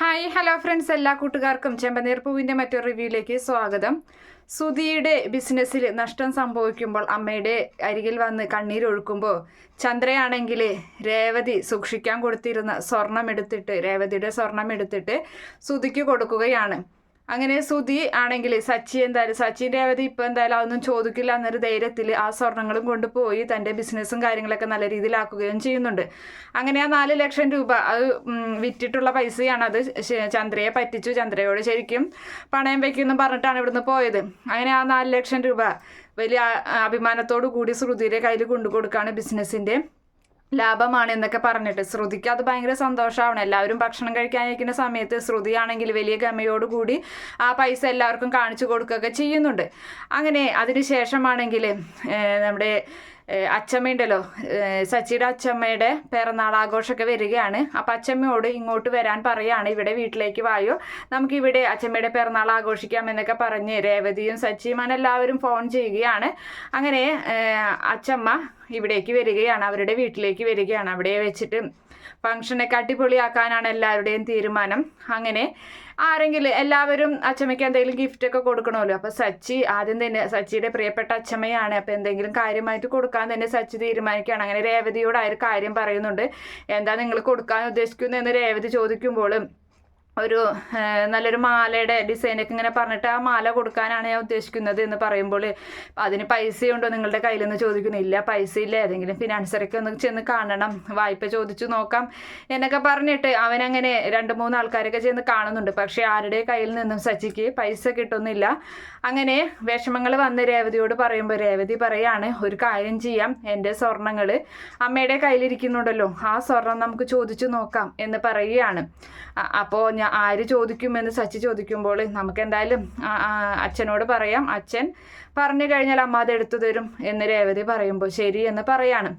Hi hello friends. എല്ലാ കൂട്ടുകാർക്കും ചെമ്പനീർ പൂവിന്റെ മറ്റൊരു റിവ്യൂയിലേക്ക് സ്വാഗതം. സുധിയുടെ ബിസിനസ്സിൽ നഷ്ടം സംഭവിക്കുമ്പോൾ അമ്മയുടെ അരികിൽ വന്ന് കണ്ണീരൊഴുക്കുമ്പോൾ ചന്ദ്രയാണെങ്കിൽ രേവതി സൂക്ഷിക്കാൻ കൊടുത്തിരുന്ന സ്വർണം എടുത്തിട്ട് രേവതിയുടെ സ്വർണം എടുത്തിട്ട് സുധിക്ക് കൊടുക്കുകയാണ്. അങ്ങനെ സുധി ആണെങ്കിൽ സച്ചി എന്തായാലും സച്ചിൻ അവധി ഇപ്പം എന്തായാലും അതൊന്നും ചോദിക്കില്ല എന്നൊരു ധൈര്യത്തിൽ ആ സ്വർണങ്ങളും കൊണ്ടുപോയി തന്റെ ബിസിനസ്സും കാര്യങ്ങളൊക്കെ നല്ല രീതിയിലാക്കുകയും ചെയ്യുന്നുണ്ട്. അങ്ങനെ ആ നാല് ലക്ഷം രൂപ അത് വിറ്റിട്ടുള്ള പൈസയാണ് അത് ചന്ദ്രയെ പറ്റിച്ചു. ചന്ദ്രയോട് ശരിക്കും പണയം വയ്ക്കുമെന്ന് പറഞ്ഞിട്ടാണ് ഇവിടുന്ന് പോയത്. അങ്ങനെ ആ നാല് ലക്ഷം രൂപ വലിയ അഭിമാനത്തോടു കൂടി ശ്രുതിയുടെ കയ്യിൽ കൊണ്ടു കൊടുക്കുകയാണ് ബിസിനസ്സിന്റെ ലാഭമാണ് എന്നൊക്കെ പറഞ്ഞിട്ട് ശ്രുതിക്ക് അത് ഭയങ്കര സന്തോഷമാണ്. എല്ലാവരും ഭക്ഷണം കഴിക്കാനിരിക്കുന്ന സമയത്ത് ശ്രുതിയാണെങ്കിൽ വലിയ ഗമയോടുകൂടി ആ പൈസ എല്ലാവർക്കും കാണിച്ചു കൊടുക്കുകയൊക്കെ ചെയ്യുന്നുണ്ട്. അങ്ങനെ അതിന് ശേഷമാണെങ്കിൽ നമ്മുടെ അച്ചമ്മയുണ്ടല്ലോ. സച്ചിയുടെ അച്ചമ്മയുടെ പിറന്നാൾ ആഘോഷമൊക്കെ വരികയാണ്. അപ്പം അച്ചമ്മയോട് ഇങ്ങോട്ട് വരാൻ പറയാണ്. ഇവിടെ വീട്ടിലേക്ക് വായോ. നമുക്ക് ഇവിടെ അച്ചമ്മയുടെ പിറന്നാൾ ആഘോഷിക്കാം എന്നൊക്കെ പറഞ്ഞ് രേവതിയും സച്ചിയും അങ്ങനെ എല്ലാവരും ഫോൺ ചെയ്യുകയാണ്. അങ്ങനെ അച്ചമ്മ ഇവിടേക്ക് വരികയാണ്. അവരുടെ വീട്ടിലേക്ക് വരികയാണ്. അവിടെ വെച്ചിട്ട് ഫംഗ്ഷനൊക്കെ അടിപൊളിയാക്കാനാണ് എല്ലാവരുടെയും തീരുമാനം. അങ്ങനെ ആരെങ്കിലും എല്ലാവരും അച്ചമ്മയ്ക്ക് എന്തെങ്കിലും ഗിഫ്റ്റ് ഒക്കെ കൊടുക്കണമല്ലോ. അപ്പോൾ സച്ചി ആദ്യം തന്നെ സച്ചിയുടെ പ്രിയപ്പെട്ട അച്ചമ്മയാണ്. അപ്പോൾ എന്തെങ്കിലും കാര്യമായിട്ട് കൊടുക്കാൻ തന്നെ സച്ചി തീരുമാനിക്കുകയാണ്. അങ്ങനെ രേവതിയോട് ആ ഒരു കാര്യം പറയുന്നുണ്ട്. എന്താ നിങ്ങൾ കൊടുക്കാൻ ഉദ്ദേശിക്കുന്നതെന്ന് രേവതി ചോദിക്കുമ്പോൾ ഒരു നല്ലൊരു മാലയുടെ ഡിസൈനൊക്കെ ഇങ്ങനെ പറഞ്ഞിട്ട് ആ മാല കൊടുക്കാനാണ് ഞാൻ ഉദ്ദേശിക്കുന്നത് എന്ന് പറയുമ്പോൾ അതിന് പൈസയുണ്ടോ നിങ്ങളുടെ കയ്യിൽ നിന്ന് ചോദിക്കുന്നില്ല. പൈസ ഇല്ല ഏതെങ്കിലും ഫിനാൻസറൊക്കെ ഒന്ന് ചെന്ന് കാണണം. വായ്പ ചോദിച്ചു നോക്കാം എന്നൊക്കെ പറഞ്ഞിട്ട് അവനങ്ങനെ രണ്ട് മൂന്ന് ആൾക്കാരൊക്കെ ചെന്ന് കാണുന്നുണ്ട്. പക്ഷേ ആരുടെ കയ്യിൽ നിന്നും സച്ചിക്ക് പൈസ കിട്ടുന്നില്ല. അങ്ങനെ വിഷമങ്ങൾ വന്ന് രേവതിയോട് പറയുമ്പോൾ രേവതി പറയാണ് ഒരു കാര്യം ചെയ്യാം. എന്റെ സ്വർണങ്ങൾ അമ്മയുടെ കയ്യിലിരിക്കുന്നുണ്ടല്ലോ. ആ സ്വർണം നമുക്ക് ചോദിച്ചു നോക്കാം എന്ന് പറയുകയാണ്. അപ്പോൾ ഞാൻ ആര് ചോദിക്കുമെന്ന് സച്ചി ചോദിക്കുമ്പോൾ നമുക്ക് എന്തായാലും അച്ഛനോട് പറയാം. അച്ഛൻ പറഞ്ഞു കഴിഞ്ഞാൽ അമ്മ അത് എടുത്തു തരും എന്ന് രേവതി പറയുമ്പോൾ ശരി എന്ന് പറയാണ്.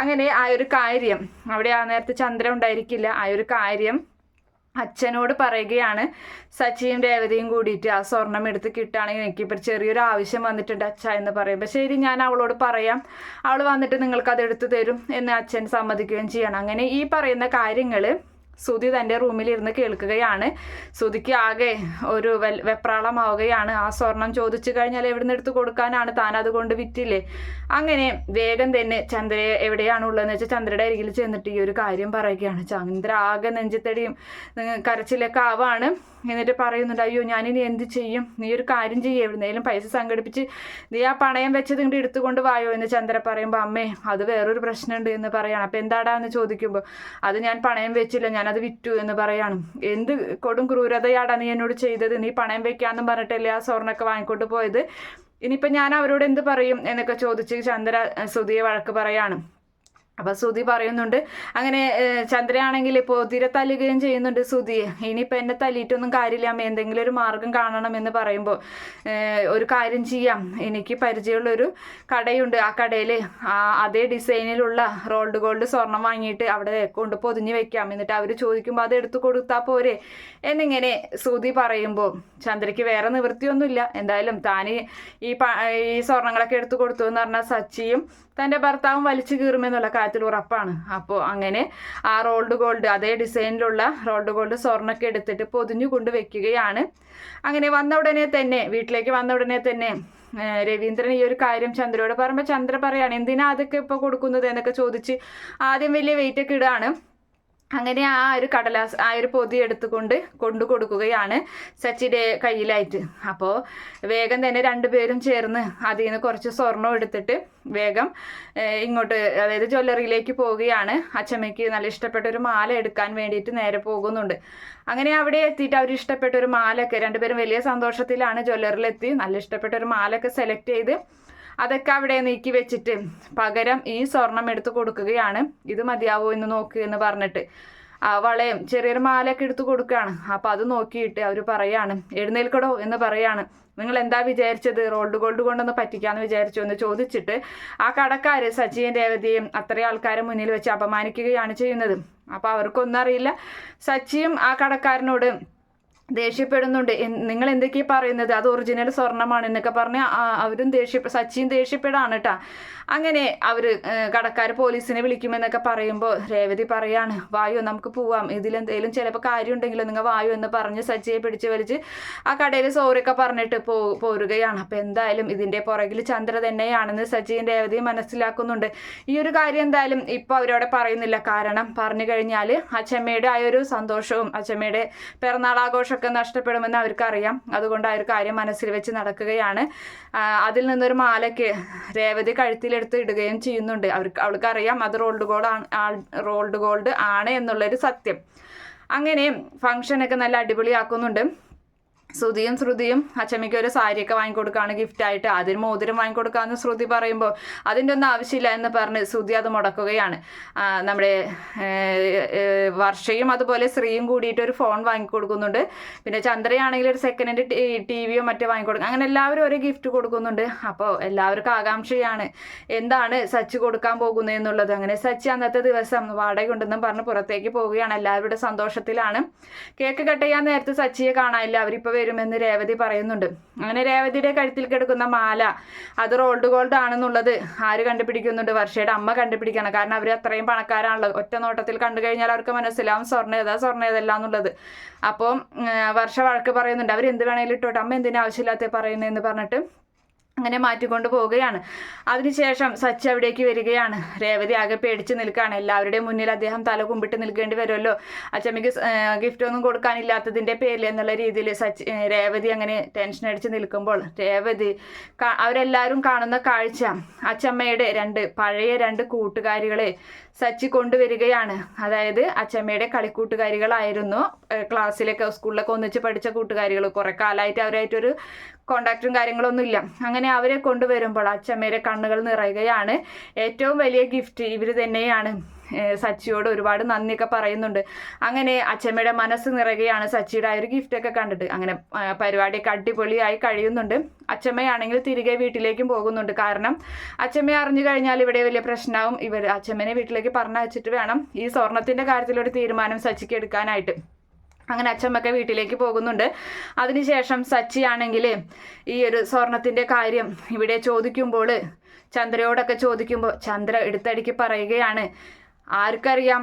അങ്ങനെ ആ ഒരു കാര്യം അവിടെ ആ നേരത്തെ ചന്ദ്രൻ ഉണ്ടായിരിക്കില്ല ആ ഒരു കാര്യം അച്ഛനോട് പറയുകയാണ്. സച്ചിയും രേവതിയും കൂടിയിട്ട് ആ സ്വർണം എടുത്ത് കിട്ടുകയാണെങ്കിൽ എനിക്കിപ്പോൾ ചെറിയൊരു ആവശ്യം വന്നിട്ടുണ്ട് അച്ഛ എന്ന് പറയുമ്പോൾ ശരി ഞാൻ അവളോട് പറയാം. അവൾ വന്നിട്ട് നിങ്ങൾക്ക് അത് എടുത്തു തരും എന്ന് അച്ഛൻ സമ്മതിക്കുകയും ചെയ്യണം. അങ്ങനെ ഈ പറയുന്ന കാര്യങ്ങൾ സുധി തന്റെ റൂമിലിരുന്ന് കേൾക്കുകയാണ്. സുതിക്ക് ആകെ ഒരു വെപ്രാളമാവുകയാണ്. ആ സ്വർണം ചോദിച്ചു കഴിഞ്ഞാൽ എവിടെ നിന്ന് എടുത്ത് കൊടുക്കാനാണ് താൻ അതുകൊണ്ട് വിറ്റില്ലേ? അങ്ങനെ വേഗം തന്നെ ചന്ദ്ര എവിടെയാണ് ഉള്ളതെന്ന് വെച്ചാൽ ചന്ദ്രയുടെ അരികിൽ ചെന്നിട്ട് ഈ ഒരു കാര്യം പറയുകയാണ്. ചന്ദ്ര ആകെ നെഞ്ചത്തടിയും കരച്ചിലൊക്കെ ആവാണ്. എന്നിട്ട് പറയുന്നുണ്ട് അയ്യോ ഞാനിനി എന്ത് ചെയ്യും? നീ ഒരു കാര്യം ചെയ്യും. എവിടുന്നേലും പൈസ സംഘടിപ്പിച്ച് നീ ആ പണയം വെച്ചത് ഇങ്ങോട്ട് എടുത്തുകൊണ്ട് വായോ? എന്ന് ചന്ദ്ര പറയുമ്പോൾ അമ്മേ അത് വേറൊരു പ്രശ്നമുണ്ട് എന്ന് പറയാണ്. അപ്പം എന്താടാ എന്ന് ചോദിക്കുമ്പോൾ അത് ഞാൻ പണയം വെച്ചില്ല. ഞാനത് വിറ്റു എന്ന് പറയാണ്. എന്ത് കൊടും ക്രൂരതയാടാ നീ എന്നോട് ചെയ്തത്? നീ പണയം വെക്കാന്നും പറഞ്ഞിട്ടല്ലേ ആ സ്വർണമൊക്കെ വാങ്ങിക്കൊണ്ട് പോയത്? ഇനിയിപ്പോൾ ഞാൻ അവരോട് എന്ത് പറയും എന്നൊക്കെ ചോദിച്ച് ചന്ദ്ര സുതിയെ വഴക്ക് പറയാണ്. അപ്പൊ സുധി പറയുന്നുണ്ട് അങ്ങനെ ചന്ദ്രയാണെങ്കിൽ ഇപ്പോൾ തീരെ തല്ലുകയും ചെയ്യുന്നുണ്ട് സുധി ഇനിയിപ്പോൾ എന്നെ തല്ലിയിട്ടൊന്നും കാര്യമില്ല അമ്മ എന്തെങ്കിലും ഒരു മാർഗം കാണണം എന്ന് പറയുമ്പോൾ ഒരു കാര്യം ചെയ്യാം. എനിക്ക് പരിചയമുള്ളൊരു കടയുണ്ട്. ആ കടയിൽ അതേ ഡിസൈനിലുള്ള റോൾഡ് ഗോൾഡ് സ്വർണം വാങ്ങിയിട്ട് അവിടെ കൊണ്ട് പൊതിഞ്ഞ് വെക്കാം. എന്നിട്ട് അവർ ചോദിക്കുമ്പോൾ അത് എടുത്തു കൊടുത്താൽ പോരെ? എന്നിങ്ങനെ സുധി പറയുമ്പോൾ ചന്ദ്രയ്ക്ക് വേറെ നിവൃത്തിയൊന്നുമില്ല. എന്തായാലും താൻ ഈ ഈ സ്വർണങ്ങളൊക്കെ എടുത്തു കൊടുത്തു എന്ന് പറഞ്ഞാൽ സച്ചിയും തന്റെ ഭർത്താവും വലിച്ചു കീറുമെന്നുള്ള കാര്യത്തിൽ ഉറപ്പാണ്. അപ്പോൾ അങ്ങനെ ആ റോൾഡ് ഗോൾഡ് അതേ ഡിസൈനിലുള്ള റോൾഡ് ഗോൾഡ് സ്വർണമൊക്കെ എടുത്തിട്ട് പൊതിഞ്ഞു കൊണ്ട് വെക്കുകയാണ്. അങ്ങനെ വന്ന ഉടനെ തന്നെ വീട്ടിലേക്ക് വന്ന ഉടനെ തന്നെ രവീന്ദ്രൻ ഈ ഒരു കാര്യം ചന്ദ്രയോട് പറയുമ്പോൾ ചന്ദ്ര പറയാണ് എന്തിനാ അതൊക്കെ ഇപ്പോൾ കൊടുക്കുന്നത്? എന്നൊക്കെ ചോദിച്ച് ആദ്യം വലിയ വെയിറ്റൊക്കെ ഇടാണ്. അങ്ങനെ ആ ഒരു കടലാസ് ആ ഒരു പൊതി എടുത്തുകൊണ്ട് കൊണ്ടു കൊടുക്കുകയാണ് സച്ചിന്റെ കയ്യിലായിട്ട്. അപ്പോൾ വേഗം തന്നെ രണ്ടുപേരും ചേർന്ന് അതിൽ നിന്ന് കുറച്ച് സ്വർണം എടുത്തിട്ട് വേഗം ഇങ്ങോട്ട് അതായത് ജ്വല്ലറിയിലേക്ക് പോവുകയാണ്. അച്ചമ്മയ്ക്ക് നല്ല ഇഷ്ടപ്പെട്ട ഒരു മാല എടുക്കാൻ വേണ്ടിയിട്ട് നേരെ പോകുന്നുണ്ട്. അങ്ങനെ അവിടെ എത്തിയിട്ട് അവർ ഇഷ്ടപ്പെട്ട ഒരു മാലയൊക്കെ രണ്ടുപേരും വലിയ സന്തോഷത്തിലാണ് ജ്വല്ലറിയിലെത്തി. നല്ല ഇഷ്ടപ്പെട്ട ഒരു മാലയൊക്കെ സെലക്ട് ചെയ്ത് അതൊക്കെ അവിടെ നീക്കി വെച്ചിട്ട് പകരം ഈ സ്വർണം എടുത്തു കൊടുക്കുകയാണ്. ഇത് മതിയാവോ എന്ന് നോക്കുക എന്ന് പറഞ്ഞിട്ട്. ആ വളയം ചെറിയൊരു മാലയൊക്കെ എടുത്തു കൊടുക്കുകയാണ്. അപ്പം അത് നോക്കിയിട്ട് അവർ പറയാണ് എഴുന്നേൽക്കടോ എന്ന് പറയാണ്. നിങ്ങൾ എന്താ വിചാരിച്ചത്? റോൾഡ് ഗോൾഡ് കൊണ്ടൊന്ന് പറ്റിക്കാന്ന് വിചാരിച്ചു? എന്ന് ചോദിച്ചിട്ട് ആ കടക്കാര് സച്ചിയും രേവതിയും അത്രയും ആൾക്കാരെ മുന്നിൽ വെച്ച് അപമാനിക്കുകയാണ് ചെയ്യുന്നത്. അപ്പോൾ അവർക്കൊന്നും അറിയില്ല. സച്ചിയും ആ കടക്കാരനോട് ദേഷ്യപ്പെടുന്നുണ്ട്. നിങ്ങൾ എന്തൊക്കെയാ പറയുന്നത്? അത് ഒറിജിനൽ സ്വർണമാണ് എന്നൊക്കെ പറഞ്ഞ് അവരും ദേഷ്യ സച്ചിൻ ദേഷ്യപ്പെടാണ് കേട്ടാ അങ്ങനെ അവർ കടക്കാർ പോലീസിനെ വിളിക്കുമെന്നൊക്കെ പറയുമ്പോൾ രേവതി പറയാണ് വായു നമുക്ക് പോവാം. ഇതിലെന്തേലും ചിലപ്പോൾ കാര്യം ഉണ്ടെങ്കിൽ നിങ്ങൾ വായു എന്ന് പറഞ്ഞ് സച്ചിയെ പിടിച്ച് വലിച്ച് ആ കടയിൽ സോറിയൊക്കെ പറഞ്ഞിട്ട് പോ പോരുകയാണ്. അപ്പോൾ എന്തായാലും ഇതിന്റെ പുറകിൽ ചന്ദ്ര തന്നെയാണെന്ന് സച്ചിൻ രേവതി മനസ്സിലാക്കുന്നുണ്ട്. ഈ ഒരു കാര്യം എന്തായാലും ഇപ്പോൾ അവരവിടെ പറയുന്നില്ല. കാരണം പറഞ്ഞു കഴിഞ്ഞാൽ അച്ചമ്മയുടെ ആ ഒരു സന്തോഷവും അച്ചമ്മയുടെ പിറന്നാൾ ആഘോഷമൊക്കെ നഷ്ടപ്പെടുമെന്ന് അവർക്കറിയാം. അതുകൊണ്ട് അവർ കാര്യം മനസ്സിൽ വെച്ച് നടക്കുകയാണ്. അതിൽ നിന്നൊരു മാലയ്ക്ക് രേവതി കഴുത്തിലെടുത്ത് ഇടുകയും ചെയ്യുന്നുണ്ട്. അവർക്ക് അവൾക്കറിയാം അത് റോൾഡ് ഗോൾഡ് ആണ് റോൾഡ് ഗോൾഡ് ആണ് എന്നുള്ളൊരു സത്യം. അങ്ങനെ ഫംഗ്ഷനൊക്കെ നല്ല അടിപൊളിയാക്കുന്നുണ്ട്. ശ്രുതിയും ശ്രുതിയും അച്ചമ്മയ്ക്ക് ഒരു സാരിയൊക്കെ വാങ്ങിക്കൊടുക്കുകയാണ് ഗിഫ്റ്റായിട്ട് അതിന് മോതിരം വാങ്ങിക്കൊടുക്കാമെന്ന് ശ്രുതി പറയുമ്പോൾ അതിന്റെ ഒന്നും ആവശ്യമില്ല എന്ന് പറഞ്ഞ് ശ്രുതി അത് മുടക്കുകയാണ്. നമ്മുടെ വർഷയും അതുപോലെ ശ്രീയും കൂടിയിട്ട് ഒരു ഫോൺ വാങ്ങിക്കൊടുക്കുന്നുണ്ട്. പിന്നെ ചന്ദ്രയാണെങ്കിൽ ഒരു സെക്കൻഡ് ഹാൻഡ് ടി വിയോ മറ്റോ വാങ്ങിക്കൊടുക്കും അങ്ങനെ എല്ലാവരും ഒരു ഗിഫ്റ്റ് കൊടുക്കുന്നുണ്ട്. അപ്പോൾ എല്ലാവർക്കും ആകാംക്ഷയാണ്. എന്താണ് സച്ച് കൊടുക്കാൻ പോകുന്നത് എന്നുള്ളത്? അങ്ങനെ സച്ച് അന്നത്തെ ദിവസം വാടക ഉണ്ടെന്നും പറഞ്ഞ് പുറത്തേക്ക് പോവുകയാണ്. എല്ലാവരുടെ സന്തോഷത്തിലാണ്. കേക്ക് കട്ട് ചെയ്യാൻ നേരത്തെ സച്ചിയെ കാണാനില്ല. അവരിപ്പോൾ വരുമെന്ന് രേവതി പറയുന്നുണ്ട്. അങ്ങനെ രേവതിയുടെ കഴുത്തിൽ കിടക്കുന്ന മാല അത് റോൾഡ് ഗോൾഡ് ആണെന്നുള്ളത് ആര് കണ്ടുപിടിക്കുന്നുണ്ട്? വർഷയുടെ അമ്മ കണ്ടുപിടിക്കണം. കാരണം അവർ അത്രയും പണക്കാരാണല്ലോ. ഒറ്റ നോട്ടത്തിൽ കണ്ടു കഴിഞ്ഞാൽ അവർക്ക് മനസ്സിലാവും സ്വർണ ഏതാ സ്വർണ ഏതല്ല എന്നുള്ളത്. അപ്പോൾ വർഷ വഴക്ക് പറയുന്നുണ്ട്. അവർ എന്ത് വേണേലും ഇട്ടോട്ടെ. അമ്മ എന്തിനാവശ്യമില്ലാത്ത പറയുന്നതെന്ന് പറഞ്ഞിട്ട് അങ്ങനെ മാറ്റിക്കൊണ്ട് പോവുകയാണ്. അതിനുശേഷം സച്ചി അവിടേക്ക് വരികയാണ്. രേവതി ആകെ പേടിച്ച് നിൽക്കുകയാണ്. എല്ലാവരുടെയും മുന്നിൽ അദ്ദേഹം തല കുമ്പിട്ട് നിൽക്കേണ്ടി വരുമല്ലോ. അച്ചമ്മയ്ക്ക് ഗിഫ്റ്റ് ഒന്നും കൊടുക്കാനില്ലാത്തതിന്റെ പേരിൽ എന്നുള്ള രീതിയിൽ സച്ചി രേവതി അങ്ങനെ ടെൻഷൻ അടിച്ച് നിൽക്കുമ്പോൾ രേവതി അവരെല്ലാവരും കാണുന്ന കാഴ്ച. അച്ചമ്മയുടെ രണ്ട് പഴയ രണ്ട് കൂട്ടുകാരികളെ സച്ചി കൊണ്ടുവരികയാണ്. അതായത് അച്ചമ്മയുടെ കളിക്കൂട്ടുകാരികളായിരുന്നു ക്ലാസ്സിലൊക്കെ സ്കൂളിലൊക്കെ ഒന്നിച്ച് പഠിച്ച കൂട്ടുകാരികൾ കുറെ കാലമായിട്ട് അവരായിട്ടൊരു കോണ്ടാക്റ്റും കാര്യങ്ങളൊന്നും ഇല്ല. അങ്ങനെ അവരെ കൊണ്ടുവരുമ്പോൾ അച്ചമ്മയുടെ കണ്ണുകൾ നിറയുകയാണ്. ഏറ്റവും വലിയ ഗിഫ്റ്റ് ഇവർ തന്നെയാണ്. സച്ചിയോട് ഒരുപാട് നന്ദിയൊക്കെ പറയുന്നുണ്ട്. അങ്ങനെ അച്ചമ്മയുടെ മനസ്സ് നിറയുകയാണ് സച്ചിയുടെ ആ ഒരു ഗിഫ്റ്റൊക്കെ കണ്ടിട്ട്. അങ്ങനെ പരിപാടിയൊക്കെ അടിപൊളിയായി കഴിയുന്നുണ്ട്. അച്ചമ്മയാണെങ്കിൽ തിരികെ വീട്ടിലേക്കും പോകുന്നുണ്ട്. കാരണം അച്ചമ്മയെ അറിഞ്ഞു കഴിഞ്ഞാൽ ഇവിടെ വലിയ പ്രശ്നമാവും. ഇവർ അച്ചമ്മനെ വീട്ടിലേക്ക് പറഞ്ഞയച്ചിട്ട് വേണം ഈ സ്വർണത്തിന്റെ കാര്യത്തിലൊരു തീരുമാനം സച്ചിക്ക് എടുക്കാനായിട്ട്. അങ്ങനെ അച്ഛമ്മൊക്കെ വീട്ടിലേക്ക് പോകുന്നുണ്ട്. അതിനുശേഷം സച്ചി ആണെങ്കിൽ ഈ ഒരു സ്വർണത്തിന്റെ കാര്യം ഇവിടെ ചോദിക്കുമ്പോൾ ചന്ദ്രയോടൊക്കെ ചോദിക്കുമ്പോൾ ചന്ദ്ര എടുത്തടിക്ക് പറയുകയാണ്. ആർക്കറിയാം?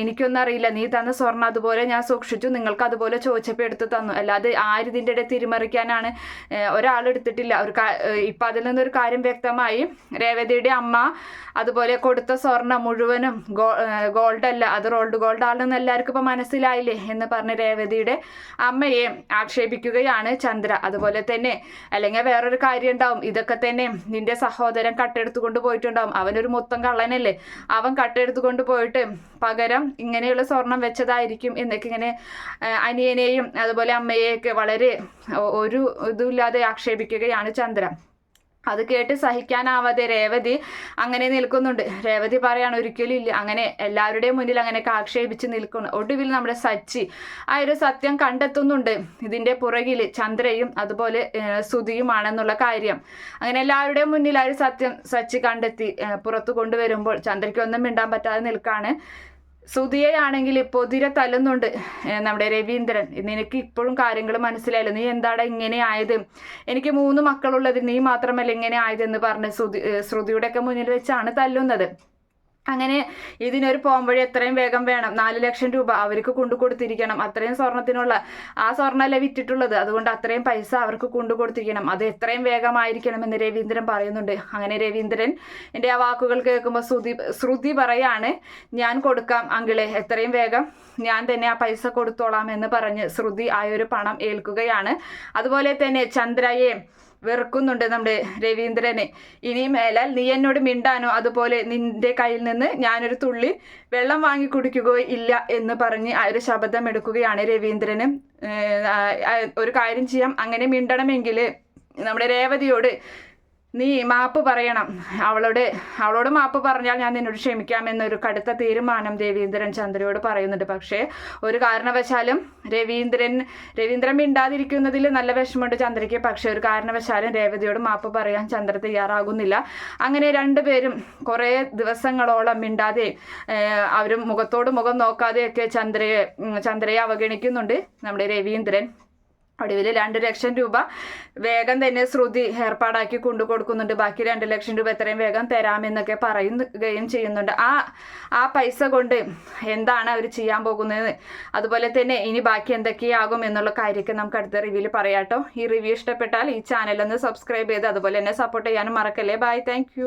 എനിക്കൊന്നും അറിയില്ല. നീ തന്ന സ്വർണം അതുപോലെ ഞാൻ സൂക്ഷിച്ചു. നിങ്ങൾക്ക് അതുപോലെ ചോദിച്ചപ്പോൾ എടുത്ത് തന്നു. അല്ലാതെ ആരിതിന്റെ ഇടയിൽ തിരിമറിക്കാനാണ് എടുത്തിട്ടില്ല. ഒരു ഇപ്പം അതിൽ നിന്നൊരു കാര്യം വ്യക്തമായി രേവതിയുടെ അമ്മ അതുപോലെ കൊടുത്ത സ്വർണം മുഴുവനും ഗോ ഗോൾഡ് അല്ല അത് റോൾഡ് ഗോൾഡ് ആണെന്ന് എല്ലാവർക്കും ഇപ്പം മനസ്സിലായില്ലേ എന്ന് പറഞ്ഞ് രേവതിയുടെ അമ്മയെ ആക്ഷേപിക്കുകയാണ് ചന്ദ്ര. അതുപോലെ തന്നെ അല്ലെങ്കിൽ വേറൊരു കാര്യം ഉണ്ടാവും. ഇതൊക്കെ തന്നെ നിന്റെ സഹോദരൻ കട്ടെടുത്തുകൊണ്ട് പോയിട്ടുണ്ടാവും. അവനൊരു മൊത്തം കള്ളനല്ലേ? അവൻ കട്ടെടുത്തുകൊണ്ട് പോയിട്ട് പകരം ഇങ്ങനെയുള്ള സ്വർണം വെച്ചതായിരിക്കും എന്നൊക്കെ ഇങ്ങനെ അനിയനെയും അതുപോലെ അമ്മയെയൊക്കെ വളരെ ഒരു ഇതുമില്ലാതെ ആക്ഷേപിക്കുകയാണ് ചന്ദ്ര അത് കേട്ട് സഹിക്കാനാവാതെ രേവതി അങ്ങനെ നിൽക്കുന്നുണ്ട്. രേവതി പറയാണ് ഒരിക്കലും ഇല്ല. അങ്ങനെ എല്ലാവരുടെയും മുന്നിൽ അങ്ങനെ ആക്ഷേപിച്ച് നിൽക്കുന്നു. ഒടുവിൽ നമ്മുടെ സച്ചി ആ ഒരു സത്യം കണ്ടെത്തുന്നുണ്ട്. ഇതിന്റെ പുറകിൽ ചന്ദ്രയും അതുപോലെ സുതിയുമാണെന്നുള്ള കാര്യം. അങ്ങനെ എല്ലാവരുടെയും മുന്നിൽ ആ ഒരു സത്യം സച്ചി കണ്ടെത്തി പുറത്തു കൊണ്ടുവരുമ്പോൾ ചന്ദ്രയ്ക്ക് ഒന്നും മിണ്ടാൻ പറ്റാതെ നിൽക്കാണ്. സുധിയെയാണെങ്കിൽ തിര തല്ലുന്നുണ്ട്. നമ്മുടെ രവീന്ദ്രൻ. നിനക്ക് ഇപ്പോഴും കാര്യങ്ങൾ മനസ്സിലായില്ല. നീ എന്താടാ ഇങ്ങനെ ആയത്? എനിക്ക് മൂന്ന് മക്കളുള്ളത് നീ മാത്രമല്ല ഇങ്ങനെ ആയതെന്ന് പറഞ്ഞ് ശ്രുതി ശ്രുതിയുടെയൊക്കെ മുന്നിൽ വെച്ചാണ് തല്ലുന്നത്. അങ്ങനെ ഇതിനൊരു പോംവഴി എത്രയും വേഗം വേണം. നാല് ലക്ഷം രൂപ അവർക്ക് കൊണ്ടു കൊടുത്തിരിക്കണം. അത്രയും സ്വർണത്തിനുള്ള ആ സ്വർണമല്ല വിറ്റിട്ടുള്ളത്. അതുകൊണ്ട് അത്രയും പൈസ അവർക്ക് കൊണ്ടു കൊടുത്തിരിക്കണം. അത് എത്രയും വേഗമായിരിക്കണം എന്ന് രവീന്ദ്രൻ പറയുന്നുണ്ട്. അങ്ങനെ രവീന്ദ്രൻ എന്റെ ആ വാക്കുകൾ കേൾക്കുമ്പോൾ ശ്രുതി ശ്രുതി പറയാണ് ഞാൻ കൊടുക്കാം അങ്കിളെ എത്രയും വേഗം ഞാൻ തന്നെ ആ പൈസ കൊടുത്തോളാം എന്ന് പറഞ്ഞ് ശ്രുതി ആയൊരു പണം ഏൽക്കുകയാണ്. അതുപോലെ തന്നെ ചന്ദ്രയെ വെറുക്കുന്നുണ്ട് നമ്മുടെ രവീന്ദ്രനെ. ഇനി മേലാൽ നീ എന്നോട് മിണ്ടാനോ? അതുപോലെ നിന്റെ കയ്യിൽ നിന്ന് ഞാനൊരു തുള്ളി വെള്ളം വാങ്ങി കുടിക്കുകയോ ഇല്ല എന്ന് പറഞ്ഞ് ആ ഒരു ശബ്ദം എടുക്കുകയാണ് രവീന്ദ്രന്. ഒരു കാര്യം ചെയ്യാം. അങ്ങനെ മിണ്ടണമെങ്കിൽ നമ്മുടെ രേവതിയോട് നീ മാപ്പ് പറയണം. അവളോട് അവളോട് മാപ്പ് പറഞ്ഞാൽ ഞാൻ നിന്നോട് ക്ഷമിക്കാമെന്നൊരു കടുത്ത തീരുമാനം രവീന്ദ്രൻ ചന്ദ്രയോട് പറയുന്നുണ്ട്. പക്ഷേ ഒരു കാരണവശാലും രവീന്ദ്രൻ രവീന്ദ്രൻ മിണ്ടാതിരിക്കുന്നതിൽ നല്ല വിഷമമുണ്ട് ചന്ദ്രയ്ക്ക്. പക്ഷേ ഒരു കാരണവശാലും രേവതിയോട് മാപ്പ് പറയാൻ ചന്ദ്ര തയ്യാറാകുന്നില്ല. അങ്ങനെ രണ്ടുപേരും കുറേ ദിവസങ്ങളോളം മിണ്ടാതെ അവരും മുഖത്തോട് മുഖം നോക്കാതെയൊക്കെ ചന്ദ്രയെ ചന്ദ്രയെ അവഗണിക്കുന്നുണ്ട് നമ്മുടെ രവീന്ദ്രൻ. ഒടുവിൽ രണ്ട് ലക്ഷം രൂപ വേഗം തന്നെ ശ്രുതി ഏർപ്പാടാക്കി കൊണ്ടു കൊടുക്കുന്നുണ്ട് ബാക്കി രണ്ട് ലക്ഷം രൂപ എത്രയും വേഗം തരാമെന്നൊക്കെ പറയുകയും ചെയ്യുന്നുണ്ട്. ആ ആ പൈസ കൊണ്ട് എന്താണ് അവർ ചെയ്യാൻ പോകുന്നത്? അതുപോലെ തന്നെ ഇനി ബാക്കി എന്തൊക്കെയാകും എന്നുള്ള കാര്യമൊക്കെ നമുക്ക് അടുത്ത റിവ്യൂവിൽ പറയാട്ടോ ഈ റിവ്യൂ ഇഷ്ടപ്പെട്ടാൽ ഈ ചാനലൊന്ന് സബ്സ്ക്രൈബ് ചെയ്ത് അതുപോലെ തന്നെ സപ്പോർട്ട് ചെയ്യാനും മറക്കല്ലേ. Bye thank